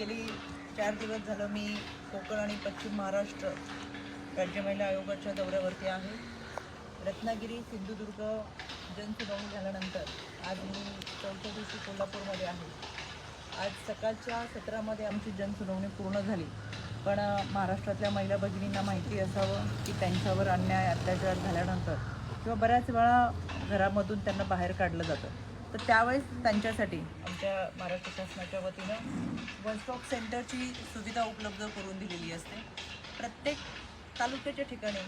गेली चार दिवस झालं मी कोकण आणि पश्चिम महाराष्ट्र राज्य महिला आयोगाच्या दौऱ्यावरती आहे. रत्नागिरी सिंधुदुर्ग जनसुनावणी झाल्यानंतर आज मी चौथ्या दिवशी कोल्हापूरमध्ये आहे. आज सकाळच्या सत्रामध्ये आमची जनसुनावणी पूर्ण झाली. पण महाराष्ट्रातल्या महिला भगिनींना माहिती असावं की त्यांच्यावर अन्याय अत्याचार झाल्यानंतर किंवा बऱ्याच वेळा घरामधून त्यांना बाहेर काढलं जातं. तर त्यावेळेस त्यांच्यासाठी आमच्या महाराष्ट्र शासनाच्या वतीनं वन स्टॉप सेंटरची सुविधा उपलब्ध करून दिलेली असते. प्रत्येक तालुक्याच्या ठिकाणी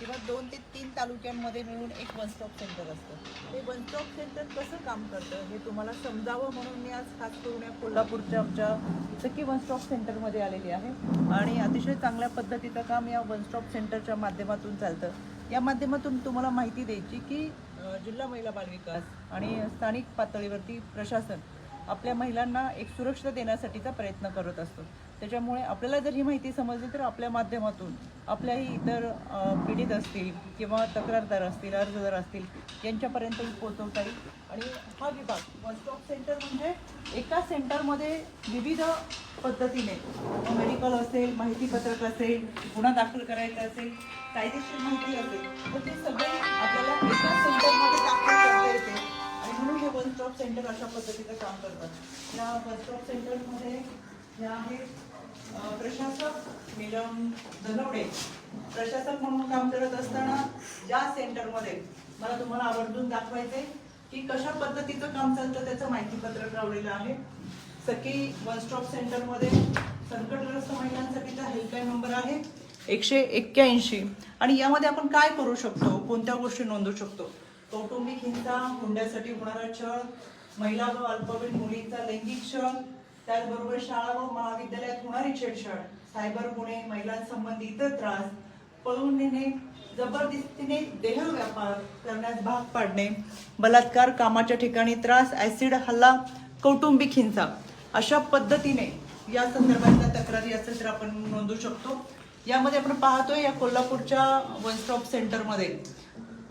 किंवा दोन ते तीन तालुक्यांमध्ये मिळून एक वन स्टॉप सेंटर असतं. ते वन स्टॉप सेंटर कसं काम करतं हे तुम्हाला समजावं म्हणून मी आज खास करून या कोल्हापूरच्या आमच्या सखी वन स्टॉप सेंटरमध्ये आलेली आहे. आणि अतिशय चांगल्या पद्धतीचं काम या वन स्टॉप सेंटरच्या माध्यमातून चालतं. या माध्यमातून तुम्हाला माहिती द्यायची की जिल्हा महिला बालविकास आणि स्थानिक पातळीवरती प्रशासन आपल्या महिलांना एक सुरक्षता देण्यासाठीचा प्रयत्न करत असतो. त्याच्यामुळे आपल्याला जर ही माहिती समजली तर आपल्या माध्यमातून आपल्याही इतर पीडित असतील किंवा तक्रारदार असतील अर्जदार असतील यांच्यापर्यंत ही पोहोचवता येईल. आणि हा विभाग वन स्टॉप सेंटर म्हणजे एका सेंटरमध्ये विविध पद्धतीने मेडिकल असेल माहितीपत्रक असेल गुन्हा दाखल करायचा असेल कायदेशीर माहिती असेल तर ते सगळे आपल्याला एका सेंटरमध्ये दाखल करता येते. वन स्टॉप सेंटर अशा पद्धतीचं काम करतात. या वन स्टॉप सेंटरमध्ये या आहेत प्रशासक नीलम धनवडे. प्रशासक म्हणून काम करत असताना ज्या सेंटरमध्ये मला तुम्हाला आवर्जून दाखवायचे की कशा पद्धतीचं काम चालतं त्याचं माहितीपत्रक लावलेलं आहे. सखी वन स्टॉप सेंटरमध्ये संकटग्रस्त महिलांसाठीचा हेल्पलाईन नंबर आहे एकशे एक्क्याऐंशी. आणि यामध्ये आपण काय करू शकतो? कोणत्या गोष्टी नोंदवू शकतो? कौटुंबिक हिंसा हुंड्यासाठी होणारा छळ महिला व अल्पवयीन मुलींचा लैंगिक छळ त्याचबरोबर शाळा व महाविद्यालयात होणारी छेडछाड सायबर गुन्हे महिलांसंबंधी इतर त्रास पळून नेणे जबरदस्तीने देह व्यापार करण्यास भाग पाडणे बलात्कार कामाच्या ठिकाणी त्रास ऍसिड हल्ला कौटुंबिक हिंसा अशा पद्धतीने या संदर्भातल्या तक्रारी असेल तर आपण नोंदू शकतो. यामध्ये आपण पाहतोय या कोल्हापूरच्या वन स्टॉप सेंटरमध्ये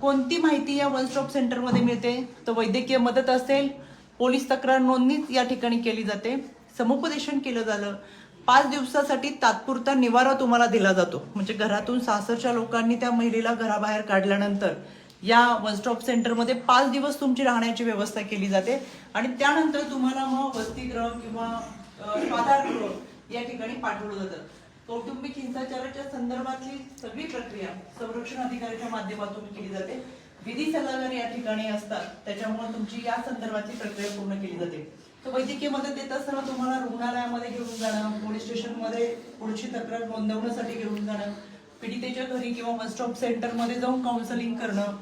कोणती माहिती या वन स्टॉप सेंटरमध्ये मिळते? तर वैद्यकीय मदत असेल पोलीस तक्रार नोंदणीच या ठिकाणी केली जाते. समुपदेशन केलं झालं. पाच दिवसासाठी तात्पुरता निवारा तुम्हाला दिला जातो. म्हणजे घरातून सासरच्या लोकांनी त्या महिलेला घराबाहेर काढल्यानंतर या वन स्टॉप सेंटरमध्ये पाच दिवस तुमची राहण्याची व्यवस्था केली जाते. आणि त्यानंतर तुम्हाला मग वसतिगृह किंवा स्वाधारगृह या ठिकाणी पाठवलं जातं. कौटुंबिक हिंसाचाराच्या संदर्भातली सगळी प्रक्रिया संरक्षण अधिकाऱ्याच्या माध्यमातून केली जाते. विधी सल्लागार या ठिकाणी असतात त्याच्यामुळे तुमची या संदर्भातली प्रक्रिया पूर्ण केली जाते. तर वैद्यकीय मदत देत असताना तुम्हाला रुग्णालयामध्ये घेऊन जाणं पोलीस स्टेशनमध्ये पुढची तक्रार नोंदवण्यासाठी घेऊन जाणं पीडितेच्या घरी किंवा बस स्टॉप सेंटरमध्ये जाऊन काउन्सिलिंग करणं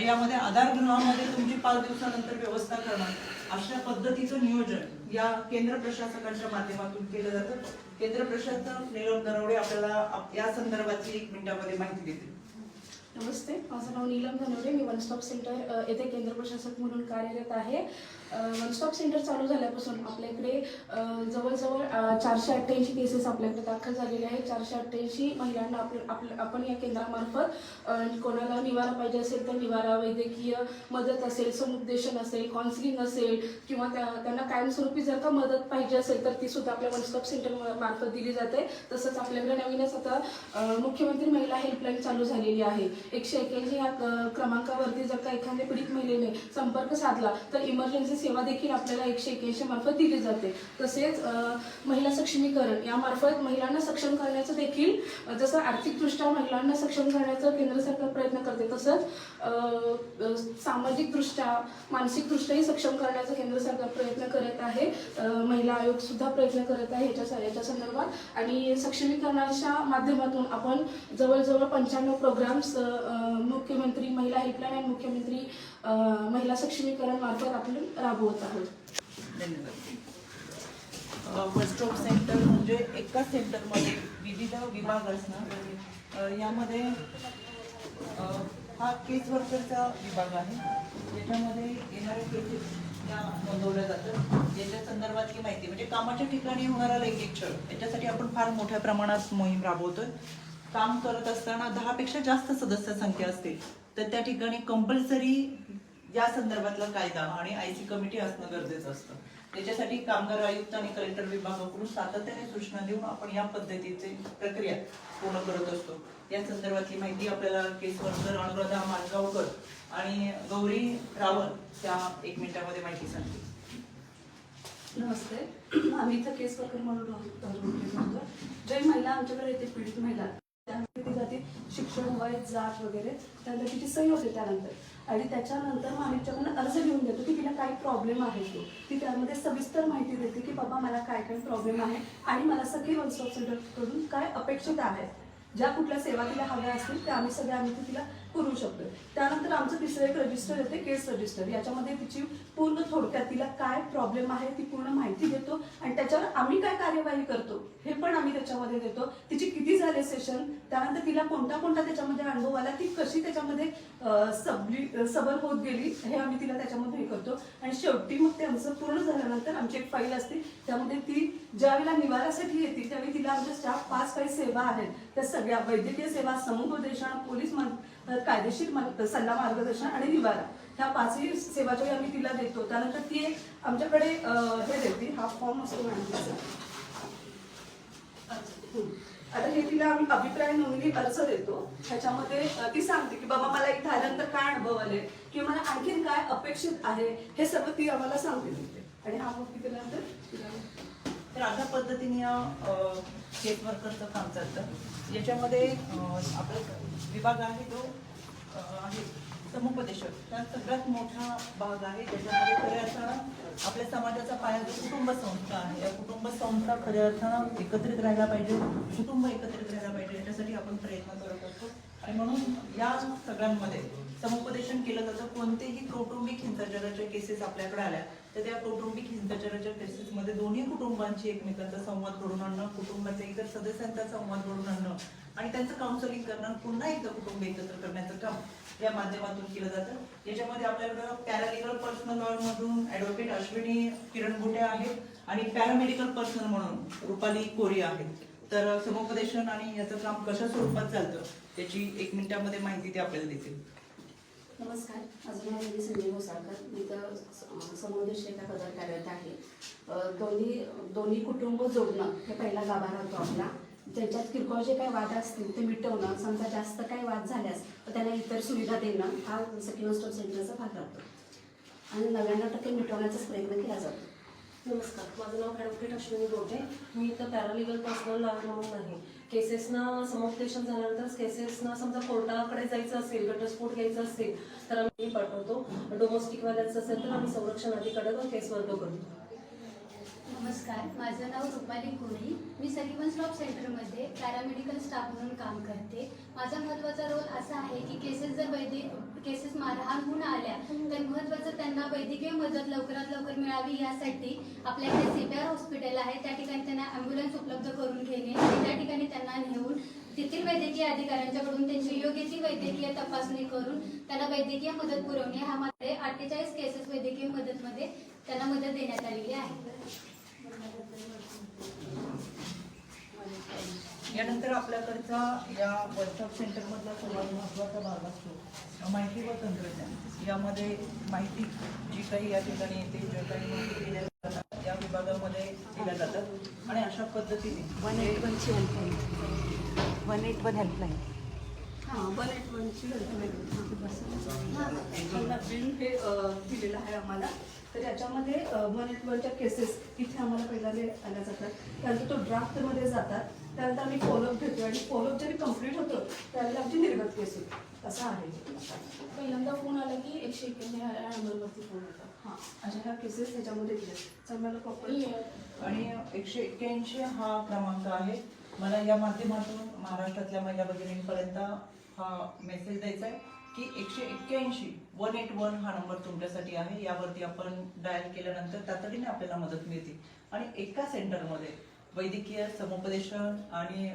यामध्ये आधार गृहामध्ये तुमची पाच दिवसानंतर व्यवस्था करणं अशा पद्धतीचं नियोजन या केंद्र प्रशासकांच्या माध्यमातून केलं जातं. केंद्र प्रशासक नीलम नरवडे आपल्याला या संदर्भातली एक मिनिटामध्ये माहिती देतील. नमस्ते. माझं नाव नीलम धनवडे. मी वन स्टॉप सेंटर येथे केंद्र प्रशासक म्हणून कार्यरत आहे. वन स्टॉप सेंटर चालू झाल्यापासून आपल्याकडे जवळजवळ चारशे अठ्ठ्याऐंशी केसेस आपल्याकडे दाखल झालेले आहेत. चारशे अठ्ठ्याऐंशी महिलांना आपलं आपलं आपण या केंद्रामार्फत कोणाला निवारा पाहिजे असेल तर निवारा वैद्यकीय मदत असेल समुपदेशन असेल काउन्सिलिंग असेल किंवा त्या त्यांना कायमस्वरूपी जर का मदत पाहिजे असेल तर ती सुद्धा आपल्या वन स्टॉप सेंटर मार्फत दिली जाते. तसंच आपल्याकडे नवीनच आता मुख्यमंत्री महिला हेल्पलाईन चालू झालेली आहे. एकशे एक्याऐंशी या क्रमांकावरती जर का एखाद्या पीडित महिलेने संपर्क साधला तर इमर्जन्सी सेवा देखील आपल्याला एकशे एक्याऐंशी मार्फत दिली जाते. तसेच महिला सक्षमीकरण यामार्फत महिलांना सक्षम करण्याचं देखील जसं आर्थिकदृष्ट्या महिलांना सक्षम करण्याचं केंद्र सरकार तसंच सामाजिकदृष्ट्या मानसिकदृष्ट्याही सक्षम करण्याचा केंद्र सरकार प्रयत्न करत आहे. महिला आयोग सुद्धा प्रयत्न करत आहे याच्या याच्या संदर्भात. आणि सक्षमीकरणाच्या माध्यमातून आपण जवळजवळ पंच्याण्णव प्रोग्राम्स मुख्यमंत्री महिला हेल्पलाईन आणि मुख्यमंत्री महिला सक्षमीकरण मार्फत आपण राबवत आहोत. धन्यवाद. वन स्टॉप सेंटर म्हणजे एका सेंटरमध्ये विविध विभाग असणार. यामध्ये हा केस वर्करचा विभाग आहे. ज्याच्यामध्ये येणाऱ्या केसेस या नोंदवल्या जातात. याच्या संदर्भातली माहिती म्हणजे कामाच्या ठिकाणी होणारा लैंगिक छळ याच्यासाठी आपण फार मोठ्या प्रमाणात मोहीम राबवतोय. काम करत असताना दहापेक्षा जास्त सदस्य संख्या असतील तर त्या ठिकाणी कंपल्सरी या संदर्भातला कायदा आणि आय सी कमिटी असणं गरजेचं असतं. त्याच्यासाठी कामगार आयुक्त आणि कलेक्टर विभागाकडून सातत्याने सूचना देऊन आपण या पद्धतीचे प्रक्रिया पूर्ण करत असतो. या संदर्भातली माहिती आपल्याला केस वर्कर अनुराधा माणगावकर आणि गौरी रावल त्या एक मिनिटामध्ये माहिती सांगतील. नमस्ते. आम्ही इथं केस वर्कर म्हणून जय महिला आमच्याकडे येते पीडित महिला. शिक्षण वय जात वगैरे त्यानंतर तिची सही होते त्यानंतर. आणि त्याच्यानंतर मग आम्ही तिच्याकडनं अर्ज लिहून देतो की तिला काय प्रॉब्लेम आहे तो. ती त्यामध्ये सविस्तर माहिती देते की बाबा मला काय काय प्रॉब्लेम आहे आणि मला सगळी वन स्टॉप सेंटरकडून काय अपेक्षित आहे ज्या कुठल्या सेवा तिला हव्या असतील त्या आम्ही सगळ्या आम्ही तिला पुरवू शकतो त्यानंतर आमचं तिसरं एक रजिस्टर येते केस रजिस्टर याच्यामध्ये तिची पूर्ण थोडक्यात तिला काय प्रॉब्लेम आहे ती पूर्ण माहिती देतो आणि आम्ही काय कार्यवाही करतो हे पण आम्ही त्याच्यामध्ये देतो. तिची किती झाले सेशन त्यानंतर तिला कोणता कोणता त्याच्यामध्ये अनुभव आला ती कशी त्याच्यामध्ये सबली सबल होत गेली हे आम्ही तिला त्याच्यामध्ये हे करतो. आणि शेवटी मग ते आमचं पूर्ण झाल्यानंतर आमची एक फाईल असते त्यामध्ये ती ज्यावेळेला निवारासाठी येते त्यावेळी तिला आमच्या स्टाफ पाच काही सेवा आहेत. त्या सगळ्या वैद्यकीय सेवा समुपदेशन पोलीस मान- कायदेशीर मान- सल्ला मार्गदर्शन आणि निवारा ह्या पाचही सेवा ज्या आम्ही तिला देतो. त्यानंतर ती एक आमच्याकडे हे देते. हा फॉर्म असतो मॅडम आता हे तिला आम्ही अभिप्राय नोंदणी अर्ज देतो. ह्याच्यामध्ये ती सांगते की बाबा मला इथं आल्यानंतर काय अनुभव आले? किंवा मला आणखीन काय अपेक्षित आहे? हे सगळं ती आम्हाला सांगते तिथे आणि हा मग तिथे नंतर तिला तर अशा पद्धतीने या शेत वर्करचं काम चालतं. याच्यामध्ये आपला विभाग आहे तो आहे समुपदेशक. हा सगळ्यात मोठा भाग आहे ज्याच्यामध्ये खऱ्या अर्थानं आपल्या समाजाचा पाया जो कुटुंब संस्था आहे या कुटुंब संस्था खऱ्या अर्थानं एकत्रित राहायला पाहिजे कुटुंब एकत्रित राहायला पाहिजे याच्यासाठी आपण प्रयत्न करत असतो. आणि म्हणून या सगळ्यांमध्ये समुपदेशन केलं जातं कोणतेही कौटुंबिक हिंसाचाराच्या केसेस आपल्याकडे आल्या तर त्या कौटुंबिक हिंसाचाराच्या केसेसमध्ये दोन्ही कुटुंबांची एकमेकांचा संवाद घडून आणणं कुटुंबाच्या इतर सदस्यांचा संवाद घडून आणणं आणि त्यांचं काउन्सिलिंग करणं पुन्हा एकदा कुटुंब एकत्र करण्याचं काम या माध्यमातून केलं जातं. याच्यामध्ये आपल्याकडं पॅरालिगल पर्सनल लॉ मधून ऍडव्होकेट अश्विनी किरण गोटे आहेत आणि पॅरामेडिकल पर्सनल म्हणून रुपाली कोरी आहेत. तर समुपदेशन आणि याचं काम कशा स्वरूपात चालतं त्याची एक मिनिटामध्ये माहिती ते आपल्याला देतील. नमस्कार. माझं नाव मी संजय घोसाळकर मी तर समुद्र एका कार्यरत आहे. दोन्ही दोन्ही कुटुंब जोडणं हे पहिला गाभा राहतो आपला. ज्याच्यात किरकोळ जे काही वाद असतील ते मिटवणं समजा जास्त काही वाद झाल्यास तर त्यांना इतर सुविधा देणं हा सखी स्टॉप सेंटरचा भाग राहतो. आणि नव्याण्णव टक्के मिटवण्याचाच प्रयत्न केला जातो. नमस्कार. माझं नाव ॲडव्होकेट अश्विनी गोटे. मी इथं पॅरालिगल पर्सनल लॉ म्हणून आहे. केसेसना समुपदेशन झाल्यानंतर केसेसना समजा कोर्टाकडे जायचं असेल घटस्फोट घ्यायचा असेल तर आम्ही पाठवतो. डोमेस्टिकवाल्याचं असेल तर आम्ही संरक्षण अधिकाऱ्यावर केस वर्ग करतो. नमस्कार. माझं नाव रुपाली कोणी. मी सखीवन स्टॉप सेंटरमध्ये पॅरामेडिकल स्टाफ म्हणून काम करते. माझा महत्त्वाचा रोल असा आहे की केसेस जर वैद्यक केसेस मारहाण होऊन आल्या तर महत्त्वाचं त्यांना वैद्यकीय मदत लवकरात लवकर मिळावी यासाठी आपल्याकडे सी पी आर हॉस्पिटल आहे. त्या ठिकाणी त्यांना ॲम्ब्युलन्स उपलब्ध करून घेणे आणि त्या ठिकाणी त्यांना नेऊन तेथील वैद्यकीय अधिकाऱ्यांच्याकडून त्यांची योग्य ती वैद्यकीय तपासणी करून त्यांना वैद्यकीय मदत पुरवणे. हा माझे अठ्ठेचाळीस केसेस वैद्यकीय मदतमध्ये त्यांना मदत देण्यात आलेली आहे. यानंतर आपल्याकडचा या वर्कशॉप सेंटर मधला सर्वात महत्त्वाचा भाग असतो माहिती व तंत्रज्ञान यामध्ये माहिती जी काही या ठिकाणी येते ज्या काही माहिती दिल्या जातात या विभागामध्ये दिल्या जातात आणि अशा पद्धतीने वन एट वनची helpline one eight one helpline हां वन एट वनची बिल हे अं, दिलेलं आहे आम्हाला तर याच्यामध्ये वनच्या केसेस इथे आम्हाला पहिल्यांदा आल्या जातात. त्यानंतर तो ड्राफ्टमध्ये जातात. त्यानंतर आम्ही फॉलोअप घेतो आणि फॉलोअप जरी कंप्लीट होतो त्यावेळेला आमची निर्गत केस होते. असं आहे. पहिल्यांदा फोन आला की एकशे एक्क्याण्णव या नंबरवरती फोन येतो हां अशा ह्या केसेस ह्याच्यामध्ये दिल्या तर मला आणि एकशे एक्क्याऐंशी हा क्रमांक आहे. मला या माध्यमातून महाराष्ट्रातल्या महिला भगिनींपर्यंत हा मेसेज द्यायचा आहे की एकशे एक्क्याऐंशी वन एट वन हा नंबर तुमच्यासाठी आहे. यावरती आपण डायल केल्यानंतर तातडीने आपल्याला मदत मिळते. आणि एका सेंटरमध्ये वैद्यकीय समुपदेशन आणि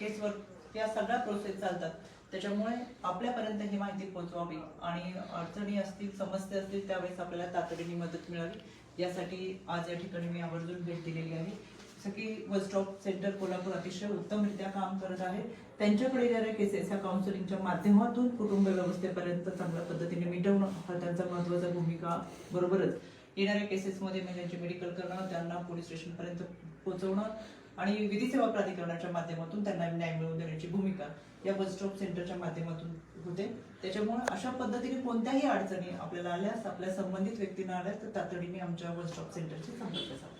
केस वर्क या सगळ्या प्रोसेस चालतात. त्याच्यामुळे आपल्यापर्यंत ही माहिती पोहोचवावी आणि अडचणी असतील समस्या असतील त्यावेळेस आपल्याला तातडीने मदत मिळावी. यासाठी आज या ठिकाणी मी आवर्जून भेट दिलेली आहे. सखी बस स्टॉप सेंटर कोल्हापूर अतिशय उत्तमरित्या काम करत आहे. त्यांच्याकडे येणाऱ्या केसेस ह्या काउन्सिलिंगच्या माध्यमातून कुटुंब व्यवस्थेपर्यंत चांगल्या पद्धतीने मिटवणं हा त्यांचा महत्त्वाचा भूमिका बरोबरच. येणाऱ्या केसेसमध्ये महिलांचे मेडिकल करणं त्यांना पोलीस स्टेशनपर्यंत पोहोचवणं आणि विधी सेवा प्राधिकरणाच्या माध्यमातून त्यांना न्याय मिळवून देण्याची भूमिका या बस स्टॉप सेंटरच्या माध्यमातून होते. त्याच्यामुळे अशा पद्धतीने कोणत्याही अडचणी आपल्याला आल्यास आपल्या संबंधित व्यक्तींना आल्यास तर तातडीने आमच्या बस स्टॉप सेंटरशी संपर्क साधा.